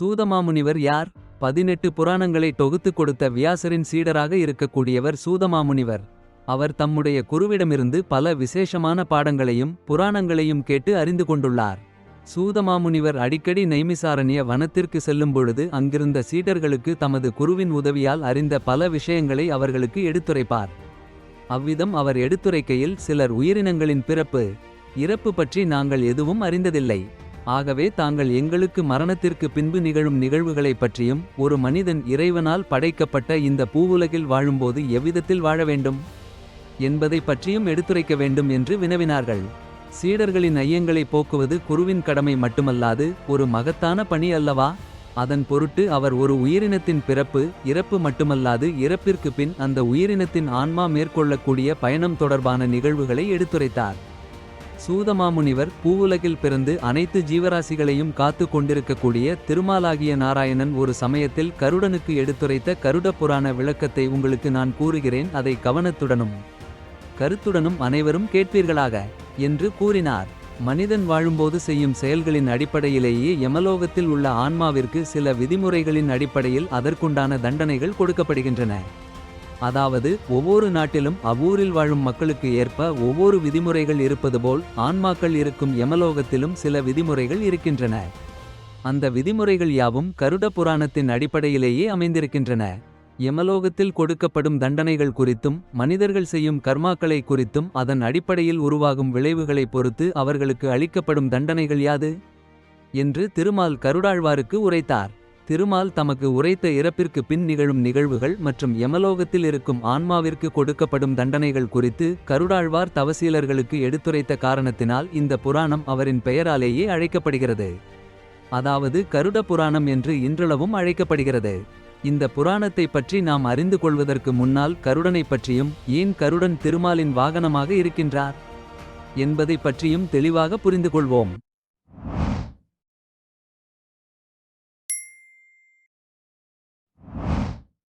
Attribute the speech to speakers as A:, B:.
A: சூதமாமுனிவர் யார்? பதினெட்டு புராணங்களை தொகுத்துக் கொடுத்த வியாசரின் சீடராக இருக்கக்கூடியவர் சூதமாமுனிவர். அவர் தம்முடைய குருவிடமிருந்து பல விசேஷமான பாடங்களையும் புராணங்களையும் கேட்டு அறிந்து கொண்டுள்ளார். சூதமாமுனிவர் அடிக்கடி நைமிசாரண்ய வனத்திற்கு செல்லும் பொழுது அங்கிருந்த சீடர்களுக்கு தமது குருவின் உதவியால் அறிந்த பல விஷயங்களை அவர்களுக்கு எடுத்துரைப்பார். அவ்விதம் அவர் எடுத்துரைக்கையில் சிலர் உயிரினங்களின் பிறப்பு இறப்பு பற்றி நாங்கள் எதுவும் அறிந்ததில்லை. ஆகவே தாங்கள் எங்களுக்கு மரணத்திற்கு பின்பு நிகழும் நிகழ்வுகளைப் பற்றியும் ஒரு மனிதன் இறைவனால் படைக்கப்பட்ட இந்த பூவுலகில் வாழும்போது எவ்விதத்தில் வாழ வேண்டும்? என்பதைப் பற்றியும் எடுத்துரைக்க வேண்டும் என்று வினவினார்கள். சீடர்களின் ஐயங்களை போக்குவது குருவின் கடமை மட்டுமல்லாது ஒரு மகத்தான பணி அல்லவா? அதன் பொருட்டு அவர் ஒரு உயிரினத்தின் பிறப்பு இறப்பு மட்டுமல்லாது இறப்பிற்கு பின் அந்த உயிரினத்தின் ஆன்மா மேற்கொள்ளக்கூடிய பயணம் தொடர்பான நிகழ்வுகளை எடுத்துரைத்தார். சூதமாமுனிவர் பூவுலகில் பிறந்து அனைத்து ஜீவராசிகளையும் காத்து கொண்டிருக்கக்கூடிய திருமாலாகிய நாராயணன் ஒரு சமயத்தில் கருடனுக்கு எடுத்துரைத்த கருட புராண விளக்கத்தை உங்களுக்கு நான் கூறுகிறேன் அதை கவனத்துடனும் கருத்துடனும் அனைவரும் கேட்பீர்களாக என்று கூறினார். மனிதன் வாழும்போது செய்யும் செயல்களின் அடிப்படையிலேயே யமலோகத்தில் உள்ள ஆன்மாவிற்கு சில விதிமுறைகளின் அடிப்படையில் அதற்குண்டான தண்டனைகள் கொடுக்கப்படுகின்றன. அதாவது ஒவ்வொரு நாட்டிலும் அவ்வூரில் வாழும் மக்களுக்கு ஏற்ப ஒவ்வொரு விதிமுறைகள் இருப்பது போல் ஆன்மாக்கள் இருக்கும் யமலோகத்திலும் சில விதிமுறைகள் இருக்கின்றன. அந்த விதிமுறைகள் யாவும் கருட புராணத்தின் அடிப்படையிலேயே அமைந்திருக்கின்றன. யமலோகத்தில் கொடுக்கப்படும் தண்டனைகள் குறித்தும் மனிதர்கள் செய்யும் கர்மாக்களை குறித்தும் அதன் அடிப்படையில் உருவாகும் விளைவுகளைப் பொறுத்து அவர்களுக்கு அளிக்கப்படும் தண்டனைகள் யாது? என்று திருமால் கருடாழ்வாருக்கு உரைத்தார். திருமால் தமக்கு உரைத்த இறப்பிற்கு பின் நிகழும் நிகழ்வுகள் மற்றும் யமலோகத்தில் இருக்கும் ஆன்மாவிற்கு கொடுக்கப்படும் தண்டனைகள் குறித்து கருடாழ்வார் தவசீலர்களுக்கு எடுத்துரைத்த காரணத்தினால் இந்த புராணம் அவரின் பெயராலேயே அழைக்கப்படுகிறது. அதாவது கருட புராணம் என்று இன்றளவும் அழைக்கப்படுகிறது. இந்த புராணத்தை பற்றி நாம் அறிந்து கொள்வதற்கு முன்னால் கருடனைப் பற்றியும் ஏன் கருடன் திருமாலின் வாகனமாக இருக்கின்றார்? என்பதைப் பற்றியும் தெளிவாக புரிந்து கொள்வோம்.